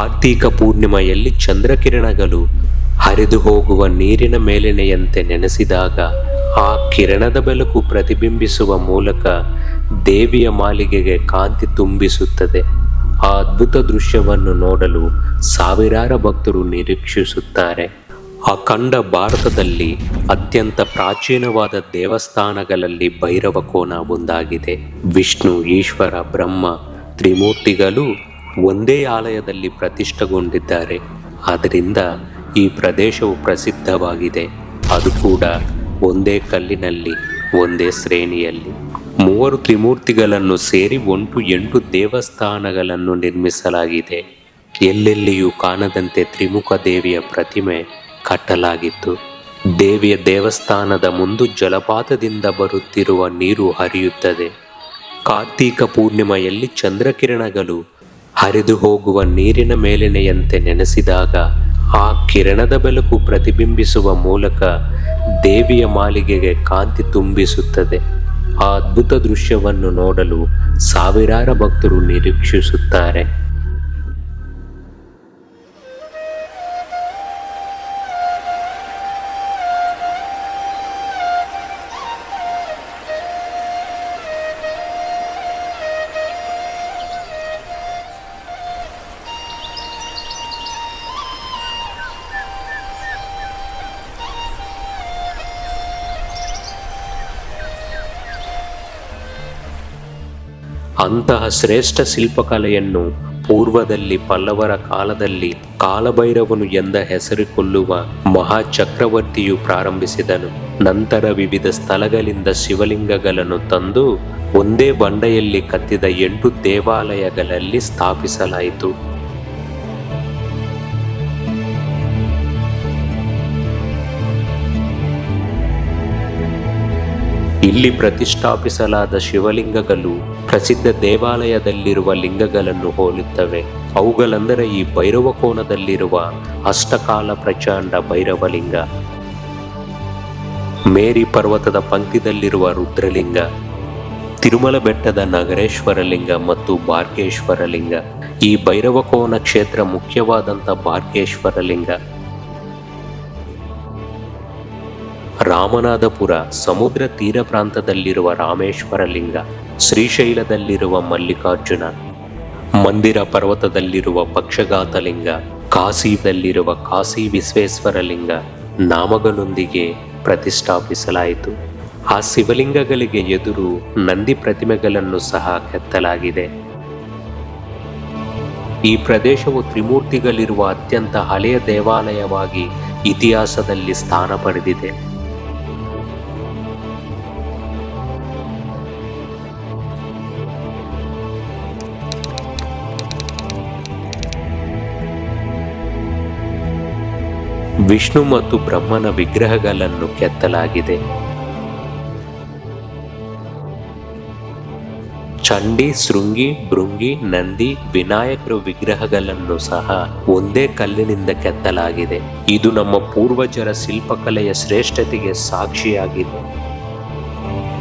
ಕಾರ್ತೀಕ ಪೂರ್ಣಿಮೆಯಲ್ಲಿ ಚಂದ್ರಕಿರಣಗಳು ಹರಿದು ಹೋಗುವ ನೀರಿನ ಮೇಲಿನೆಯಂತೆ ನೆನೆಸಿದಾಗ ಆ ಕಿರಣದ ಬೆಳಕು ಪ್ರತಿಬಿಂಬಿಸುವ ಮೂಲಕ ದೇವಿಯ ಮಾಲಿಗೆಗೆ ಕಾಂತಿ ತುಂಬಿಸುತ್ತದೆ. ಆ ಅದ್ಭುತ ದೃಶ್ಯವನ್ನು ನೋಡಲು ಸಾವಿರಾರು ಭಕ್ತರು ನಿರೀಕ್ಷಿಸುತ್ತಾರೆ. ಅಖಂಡ ಭಾರತದಲ್ಲಿ ಅತ್ಯಂತ ಪ್ರಾಚೀನವಾದ ದೇವಸ್ಥಾನಗಳಲ್ಲಿ ಭೈರವ ಕೋನ ಒಂದಾಗಿದೆ. ವಿಷ್ಣು, ಈಶ್ವರ, ಬ್ರಹ್ಮ ತ್ರಿಮೂರ್ತಿಗಳು ಒಂದೇ ಆಲಯದಲ್ಲಿ ಪ್ರತಿಷ್ಠೆಗೊಂಡಿದ್ದಾರೆ. ಆದ್ದರಿಂದ ಈ ಪ್ರದೇಶವು ಪ್ರಸಿದ್ಧವಾಗಿದೆ. ಅದು ಕೂಡ ಒಂದೇ ಕಲ್ಲಿನಲ್ಲಿ, ಒಂದೇ ಶ್ರೇಣಿಯಲ್ಲಿ. ಮೂವರು ತ್ರಿಮೂರ್ತಿಗಳನ್ನು ಸೇರಿ ಒಂಟು ಎಂಟು ದೇವಸ್ಥಾನಗಳನ್ನು ನಿರ್ಮಿಸಲಾಗಿದೆ. ಎಲ್ಲೆಲ್ಲಿಯೂ ಕಾಣದಂತೆ ತ್ರಿಮುಖ ದೇವಿಯ ಪ್ರತಿಮೆ ಕಟ್ಟಲಾಗಿತ್ತು. ದೇವಿಯ ದೇವಸ್ಥಾನದ ಮುಂದು ಜಲಪಾತದಿಂದ ಬರುತ್ತಿರುವ ನೀರು ಹರಿಯುತ್ತದೆ. ಕಾರ್ತೀಕ ಪೂರ್ಣಿಮೆಯಲ್ಲಿ ಚಂದ್ರಕಿರಣಗಳು ಹರಿದು ಹೋಗುವ ನೀರಿನ ಮೇಲಿನೆಯಂತೆ ನೆನೆಸಿದಾಗ ಆ ಕಿರಣದ ಬೆಳಕು ಪ್ರತಿಬಿಂಬಿಸುವ ಮೂಲಕ ದೇವಿಯ ಮಾಲಿಗೆಗೆ ಕಾಂತಿ ತುಂಬಿಸುತ್ತದೆ. ಆ ಅದ್ಭುತ ದೃಶ್ಯವನ್ನು ನೋಡಲು ಸಾವಿರಾರು ಭಕ್ತರು ನಿರೀಕ್ಷಿಸುತ್ತಾರೆ. ಅಂತಹ ಶ್ರೇಷ್ಠ ಶಿಲ್ಪಕಲೆಯನ್ನು ಪೂರ್ವದಲ್ಲಿ ಪಲ್ಲವರ ಕಾಲದಲ್ಲಿ ಕಾಲಭೈರವನು ಎಂದ ಹೆಸರಿಕೊಳ್ಳುವ ಮಹಾಚಕ್ರವರ್ತಿಯು ಪ್ರಾರಂಭಿಸಿದನು. ನಂತರ ವಿವಿಧ ಸ್ಥಳಗಳಿಂದ ಶಿವಲಿಂಗಗಳನ್ನು ತಂದು ಒಂದೇ ಬಂಡೆಯಲ್ಲಿ ಕತ್ತಿದ ಎಂಟು ದೇವಾಲಯಗಳಲ್ಲಿ ಸ್ಥಾಪಿಸಲಾಯಿತು. ಇಲ್ಲಿ ಪ್ರತಿಷ್ಠಾಪಿಸಲಾದ ಶಿವಲಿಂಗಗಳು ಪ್ರಸಿದ್ಧ ದೇವಾಲಯದಲ್ಲಿರುವ ಲಿಂಗಗಳನ್ನು ಹೋಲುತ್ತವೆ. ಅವುಗಳೆಂದರೆ ಈ ಭೈರವ ಕೋನದಲ್ಲಿರುವ ಅಷ್ಟಕಾಲ ಪ್ರಚಂಡ ಭೈರವಲಿಂಗ. ಮೇರಿ ಪರ್ವತದ ಪಂಕ್ತಿದಲ್ಲಿರುವ ರುದ್ರಲಿಂಗ. ತಿರುಮಲ ಬೆಟ್ಟದ ನಗರೇಶ್ವರ ಲಿಂಗ ಮತ್ತು ಬಾರ್ಕೇಶ್ವರ ಲಿಂಗ ಈ ಭೈರವಕೋನ ಕ್ಷೇತ್ರ ಮುಖ್ಯವಾದಂಥ ಬಾರ್ಕೇಶ್ವರ ಲಿಂಗ ರಾಮನಾಥಪುರ ಸಮುದ್ರ ತೀರ ಪ್ರಾಂತದಲ್ಲಿರುವ ರಾಮೇಶ್ವರ ಲಿಂಗ ಶ್ರೀಶೈಲದಲ್ಲಿರುವ ಮಲ್ಲಿಕಾರ್ಜುನ, ಮಂದಿರ ಪರ್ವತದಲ್ಲಿರುವ ಪಕ್ಷಘಾತ ಲಿಂಗ ಕಾಶಿದಲ್ಲಿರುವ ಕಾಶಿ ವಿಶ್ವೇಶ್ವರ ಲಿಂಗ ನಾಮಗಳೊಂದಿಗೆ ಪ್ರತಿಷ್ಠಾಪಿಸಲಾಯಿತು. ಆ ಶಿವಲಿಂಗಗಳಿಗೆ ಎದುರು ನಂದಿ ಪ್ರತಿಮೆಗಳನ್ನು ಸಹ ಕೆತ್ತಲಾಗಿದೆ. ಈ ಪ್ರದೇಶವು ತ್ರಿಮೂರ್ತಿಗಳಿರುವ ಅತ್ಯಂತ ಹಳೆಯ ದೇವಾಲಯವಾಗಿ ಇತಿಹಾಸದಲ್ಲಿ ಸ್ಥಾನ ಪಡೆದಿದೆ. ವಿಷ್ಣು ಮತ್ತು ಬ್ರಹ್ಮನ ವಿಗ್ರಹಗಳನ್ನು ಕೆತ್ತಲಾಗಿದೆ. ಚಂಡಿ, ಶೃಂಗಿ, ಭೃಂಗಿ, ನಂದಿ, ವಿನಾಯಕರು ವಿಗ್ರಹಗಳನ್ನು ಸಹ ಒಂದೇ ಕಲ್ಲಿನಿಂದ ಕೆತ್ತಲಾಗಿದೆ. ಇದು ನಮ್ಮ ಪೂರ್ವಜರ ಶಿಲ್ಪಕಲೆಯ ಶ್ರೇಷ್ಠತೆಗೆ ಸಾಕ್ಷಿಯಾಗಿದೆ.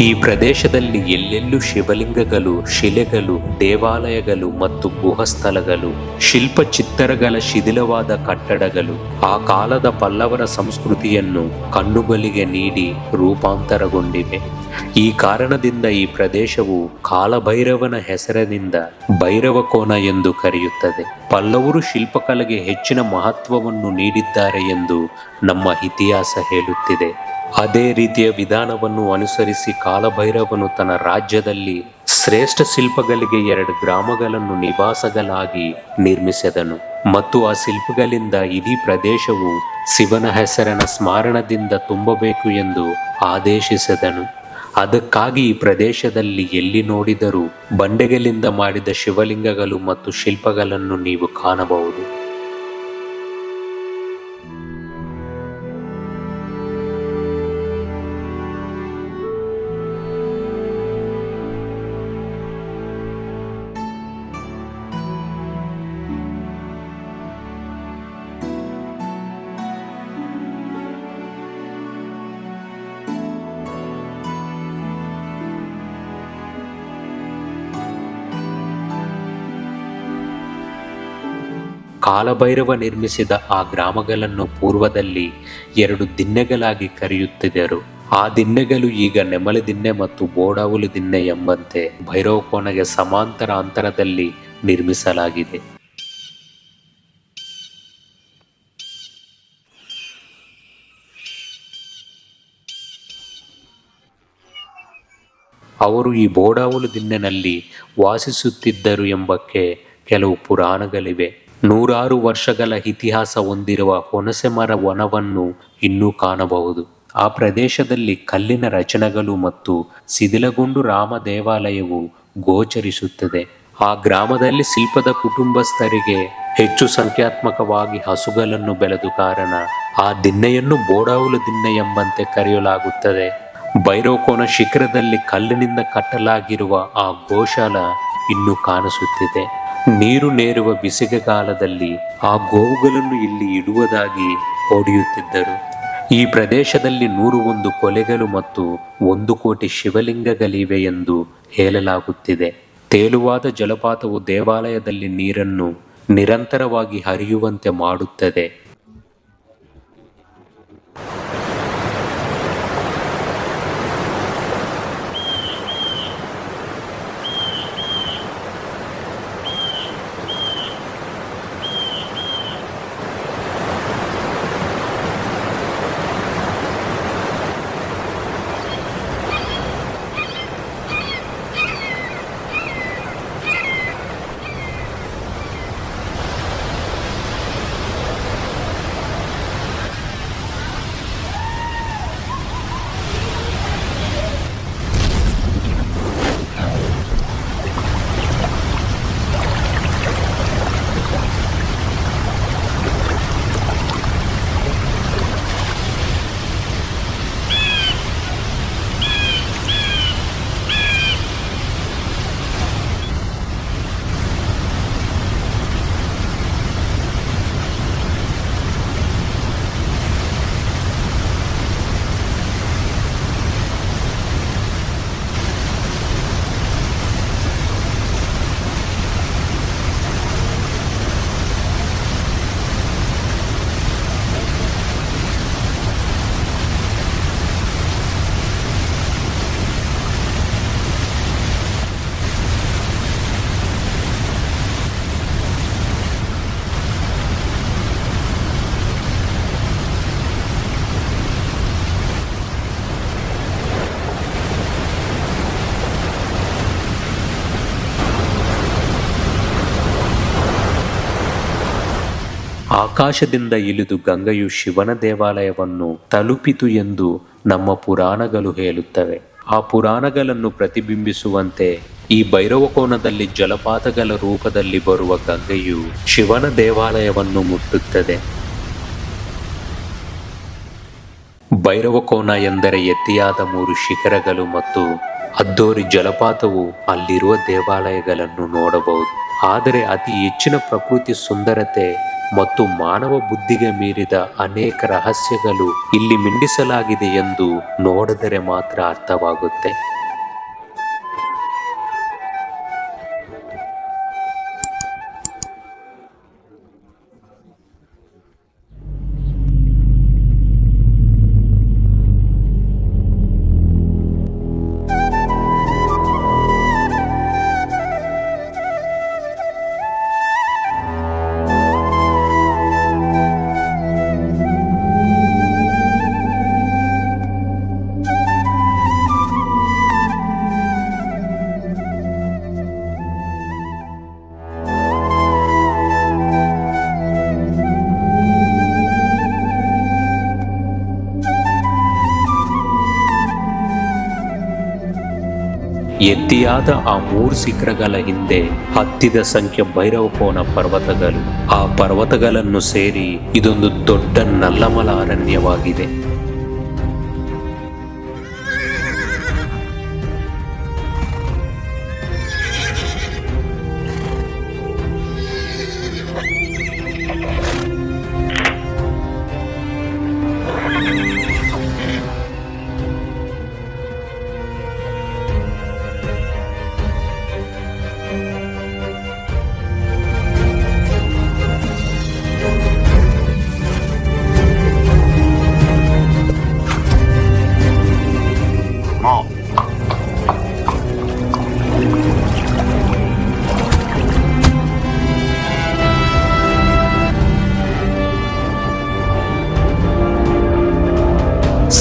ಈ ಪ್ರದೇಶದಲ್ಲಿ ಎಲ್ಲೆಲ್ಲೂ ಶಿವಲಿಂಗಗಳು, ಶಿಲೆಗಳು, ದೇವಾಲಯಗಳು ಮತ್ತು ಗುಹಸ್ಥಳಗಳು ಶಿಲ್ಪ ಚಿತ್ತರಗಳ ಶಿಥಿಲವಾದ ಕಟ್ಟಡಗಳು. ಆ ಕಾಲದ ಪಲ್ಲವರ ಸಂಸ್ಕೃತಿಯನ್ನು ಕಣ್ಣುಗಳಿಗೆ ನೀಡಿ ರೂಪಾಂತರಗೊಂಡಿವೆ. ಈ ಕಾರಣದಿಂದ ಈ ಪ್ರದೇಶವು ಕಾಲಭೈರವನ ಹೆಸರಿನಿಂದ ಭೈರವಕೋನ ಎಂದು ಕರೆಯುತ್ತದೆ. ಪಲ್ಲವರು ಶಿಲ್ಪಕಲೆಗೆ ಹೆಚ್ಚಿನ ಮಹತ್ವವನ್ನು ನೀಡಿದ್ದಾರೆ ಎಂದು ನಮ್ಮ ಇತಿಹಾಸ ಹೇಳುತ್ತಿದೆ. ಅದೇ ರೀತಿಯ ವಿಧಾನವನ್ನು ಅನುಸರಿಸಿ ಕಾಲಭೈರವನು ತನ್ನ ರಾಜ್ಯದಲ್ಲಿ ಶ್ರೇಷ್ಠ ಶಿಲ್ಪಗಳಿಗೆ ಎರಡು ಗ್ರಾಮಗಳನ್ನು ನಿವಾಸಗಳಾಗಿ ನಿರ್ಮಿಸಿದನು. ಮತ್ತು ಆ ಶಿಲ್ಪಗಳಿಂದ ಇಡೀ ಪ್ರದೇಶವು ಶಿವನ ಹೆಸರನ ಸ್ಮರಣದಿಂದ ತುಂಬಬೇಕು ಎಂದು ಆದೇಶಿಸಿದನು. ಅದಕ್ಕಾಗಿ ಈ ಪ್ರದೇಶದಲ್ಲಿ ಎಲ್ಲಿ ನೋಡಿದರೂ ಬಂಡೆಗಳಿಂದ ಮಾಡಿದ ಶಿವಲಿಂಗಗಳು ಮತ್ತು ಶಿಲ್ಪಗಳನ್ನು ನೀವು ಕಾಣಬಹುದು. ಕಾಲಭೈರವ ನಿರ್ಮಿಸಿದ ಆ ಗ್ರಾಮಗಳನ್ನು ಪೂರ್ವದಲ್ಲಿ ಎರಡು ದಿನ್ನೆಗಳಾಗಿ ಕರೆಯುತ್ತಿದ್ದರು. ಆ ದಿನ್ನೆಗಳು ಈಗ ನೆಮಲೆ ದಿನ್ನೆ ಮತ್ತು ಬೋಡಾವುಲು ದಿನ್ನೆ ಎಂಬಂತೆ ಭೈರವಕೋಣೆಗೆ ಸಮಾಂತರ ಅಂತರದಲ್ಲಿ ನಿರ್ಮಿಸಲಾಗಿದೆ. ಅವರು ಈ ಬೋಡಾವುಲು ದಿನ್ನೆನಲ್ಲಿ ವಾಸಿಸುತ್ತಿದ್ದರು ಎಂಬಕ್ಕೆ ಕೆಲವು ಪುರಾಣಗಳಿವೆ. ನೂರಾರು ವರ್ಷಗಳ ಇತಿಹಾಸ ಹೊಂದಿರುವ ಹೊನಸೆಮರ ವನವನ್ನು ಇನ್ನೂ ಕಾಣಬಹುದು. ಆ ಪ್ರದೇಶದಲ್ಲಿ ಕಲ್ಲಿನ ರಚನೆಗಳು ಮತ್ತು ಸಿದಿಲಗುಂಡು ರಾಮ ದೇವಾಲಯವು ಗೋಚರಿಸುತ್ತದೆ. ಆ ಗ್ರಾಮದಲ್ಲಿ ಶಿಲ್ಪದ ಕುಟುಂಬಸ್ಥರಿಗೆ ಹೆಚ್ಚು ಸಂಖ್ಯಾತ್ಮಕವಾಗಿ ಹಸುಗಳನ್ನು ಬೆಳೆದು ಕಾರಣ ಆ ದಿನ್ನೆಯನ್ನು ಬೋಡಾವುಲು ದಿನ್ನೆ ಎಂಬಂತೆ ಕರೆಯಲಾಗುತ್ತದೆ. ಭೈರೋಕೋನ ಶಿಖರದಲ್ಲಿ ಕಲ್ಲಿನಿಂದ ಕಟ್ಟಲಾಗಿರುವ ಆ ಗೋಶಾಲ ಇನ್ನೂ ಕಾಣಿಸುತ್ತಿದೆ. ನೀರು ನೇರುವ ಬಿಸಿಗೆಗಾಲದಲ್ಲಿ ಆ ಗೋವುಗಳನ್ನು ಇಲ್ಲಿ ಇಡುವುದಾಗಿ ಹೊಡೆಯುತ್ತಿದ್ದರು. ಈ ಪ್ರದೇಶದಲ್ಲಿ ನೂರು ಒಂದು ಕೊಲೆಗಳು ಮತ್ತು ಒಂದು ಕೋಟಿ ಶಿವಲಿಂಗಗಳಿವೆ ಎಂದು ಹೇಳಲಾಗುತ್ತಿದೆ. ತೇಲುವಾದ ಜಲಪಾತವು ದೇವಾಲಯದಲ್ಲಿ ನೀರನ್ನು ನಿರಂತರವಾಗಿ ಹರಿಯುವಂತೆ ಮಾಡುತ್ತದೆ. ಆಕಾಶದಿಂದ ಇಳಿದು ಗಂಗೆಯು ಶಿವನ ದೇವಾಲಯವನ್ನು ತಲುಪಿತು ಎಂದು ನಮ್ಮ ಪುರಾಣಗಳು ಹೇಳುತ್ತವೆ. ಆ ಪುರಾಣಗಳನ್ನು ಪ್ರತಿಬಿಂಬಿಸುವಂತೆ ಈ ಭೈರವಕೋನದಲ್ಲಿ ಜಲಪಾತಗಳ ರೂಪದಲ್ಲಿ ಬರುವ ಗಂಗೆಯು ಶಿವನ ದೇವಾಲಯವನ್ನು ಮುಟ್ಟುತ್ತದೆ. ಭೈರವಕೋನ ಎಂದರೆ ಎತ್ತಿಯಾದ ಮೂರು ಶಿಖರಗಳು ಮತ್ತು ಅದ್ದೋರಿ ಜಲಪಾತವು ಅಲ್ಲಿರುವ ದೇವಾಲಯಗಳನ್ನು ನೋಡಬಹುದು. ಆದರೆ ಅತಿ ಹೆಚ್ಚಿನ ಪ್ರಕೃತಿ ಸುಂದರತೆ ಮತ್ತು ಮಾನವ ಬುದ್ಧಿಗೆ ಮೀರಿದ ಅನೇಕ ರಹಸ್ಯಗಳು ಇಲ್ಲಿ ಮಿಂಡಿಸಲಾಗಿದೆ ಎಂದು ನೋಡಿದರೆ ಮಾತ್ರ ಅರ್ಥವಾಗುತ್ತೆ. ಎತ್ತಿಯಾದ ಆ ಮೂರು ಶಿಖರಗಳ ಹಿಂದೆ ಹತ್ತಿದ ಸಂಖ್ಯೆ ಭೈರವಕೋನ ಪರ್ವತಗಳು. ಆ ಪರ್ವತಗಳನ್ನು ಸೇರಿ ಇದೊಂದು ದೊಡ್ಡ ನಲ್ಲಮಲ ಅರಣ್ಯವಾಗಿದೆ.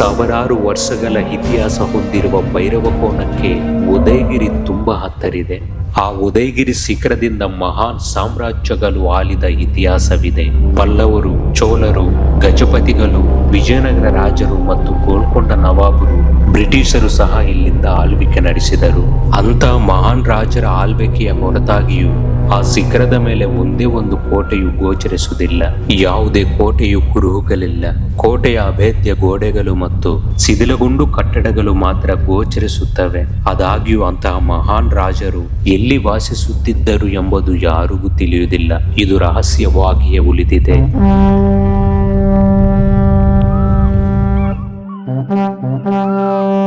ಸಾವಿರಾರು ವರ್ಷಗಳ ಇತಿಹಾಸ ಹೊಂದಿರುವ ಭೈರವಕೋನಕ್ಕೆ ಉದಯಗಿರಿ ತುಂಬ ಹತ್ತರಿದೆ. ಆ ಉದಯಗಿರಿ ಶಿಖರದಿಂದ ಮಹಾನ್ ಸಾಮ್ರಾಜ್ಯಗಳು ಆಳಿದ ಇತಿಹಾಸವಿದೆ. ಪಲ್ಲವರು, ಚೋಳರು, ಗಜಪತಿಗಳು, ವಿಜಯನಗರ ರಾಜರು ಮತ್ತು ಗೋಲ್ಕೊಂಡ ನವಾಬರು ಬ್ರಿಟಿಷರು ಸಹ ಇಲ್ಲಿಂದ ಆಳ್ವಿಕೆ ನಡೆಸಿದರು. ಅಂತ ಮಹಾನ್ ರಾಜರ ಆಳ್ವಿಕೆಯ ಹೊರತಾಗಿಯೂ ಆ ಶಿಖರದ ಮೇಲೆ ಒಂದೇ ಒಂದು ಕೋಟೆಯು ಗೋಚರಿಸುವುದಿಲ್ಲ. ಯಾವುದೇ ಕೋಟೆಯು ಕುರುಹುಗಳಿಲ್ಲ. ಕೋಟೆಯ ಅಭೇದ್ಯ ಗೋಡೆಗಳು ಮತ್ತು ಸಿದಿಲಗುಂಡು ಕಟ್ಟಡಗಳು ಮಾತ್ರ ಗೋಚರಿಸುತ್ತವೆ. ಆದಾಗ್ಯೂ ಅಂತಹ ಮಹಾನ್ ರಾಜರು ಎಲ್ಲಿ ವಾಸಿಸುತ್ತಿದ್ದರು ಎಂಬುದು ಯಾರಿಗೂ ತಿಳಿಯುವುದಿಲ್ಲ. ಇದು ರಹಸ್ಯವಾಗಿಯೇ ಉಳಿದಿದೆ. You.